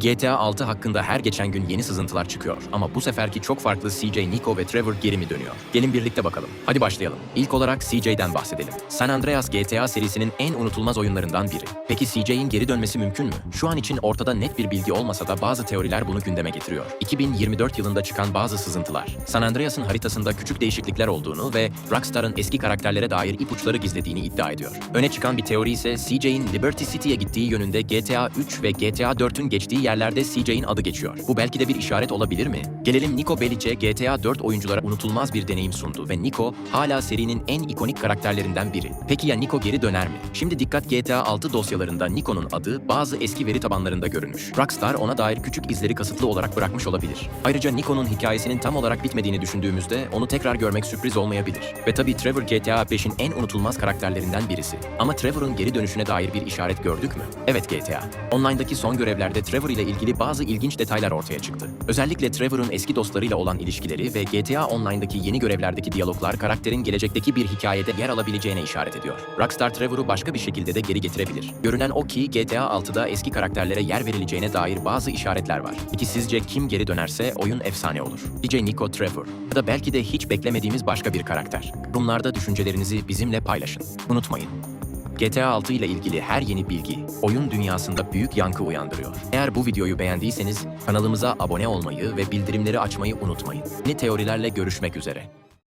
GTA 6 hakkında her geçen gün yeni sızıntılar çıkıyor ama bu seferki çok farklı CJ, Nico ve Trevor geri mi dönüyor? Gelin birlikte bakalım. Hadi başlayalım. İlk olarak CJ'den bahsedelim. San Andreas GTA serisinin en unutulmaz oyunlarından biri. Peki CJ'in geri dönmesi mümkün mü? Şu an için ortada net bir bilgi olmasa da bazı teoriler bunu gündeme getiriyor. 2024 yılında çıkan bazı sızıntılar, San Andreas'ın haritasında küçük değişiklikler olduğunu ve Rockstar'ın eski karakterlere dair ipuçları gizlediğini iddia ediyor. Öne çıkan bir teori ise CJ'in Liberty City'ye gittiği yönünde GTA 3 ve GTA 4'ün geçtiği yerlerde CJ'in adı geçiyor. Bu belki de bir işaret olabilir mi? Gelelim Nico Bellic'e GTA 4 oyunculara unutulmaz bir deneyim sundu ve Nico hala serinin en ikonik karakterlerinden biri. Peki ya Nico geri döner mi? Şimdi dikkat GTA 6 dosyalarında Nico'nun adı bazı eski veri tabanlarında görünmüş. Rockstar ona dair küçük izleri kasıtlı olarak bırakmış olabilir. Ayrıca Nico'nun hikayesinin tam olarak bitmediğini düşündüğümüzde onu tekrar görmek sürpriz olmayabilir. Ve tabii Trevor GTA 5'in en unutulmaz karakterlerinden birisi. Ama Trevor'ın geri dönüşüne dair bir işaret gördük mü? Evet GTA. Online'daki son görevlerde Trevor ile ilgili bazı ilginç detaylar ortaya çıktı. Özellikle Trevor'ın eski dostlarıyla olan ilişkileri ve GTA Online'daki yeni görevlerdeki diyaloglar karakterin gelecekteki bir hikayede yer alabileceğine işaret ediyor. Rockstar Trevor'u başka bir şekilde de geri getirebilir. Görünen o ki GTA 6'da eski karakterlere yer verileceğine dair bazı işaretler var. Peki sizce kim geri dönerse oyun efsane olur? DJ Nico Trevor ya da belki de hiç beklemediğimiz başka bir karakter. Yorumlarda düşüncelerinizi bizimle paylaşın. Unutmayın. GTA 6 ile ilgili her yeni bilgi oyun dünyasında büyük yankı uyandırıyor. Eğer bu videoyu beğendiyseniz kanalımıza abone olmayı ve bildirimleri açmayı unutmayın. Yeni teorilerle görüşmek üzere.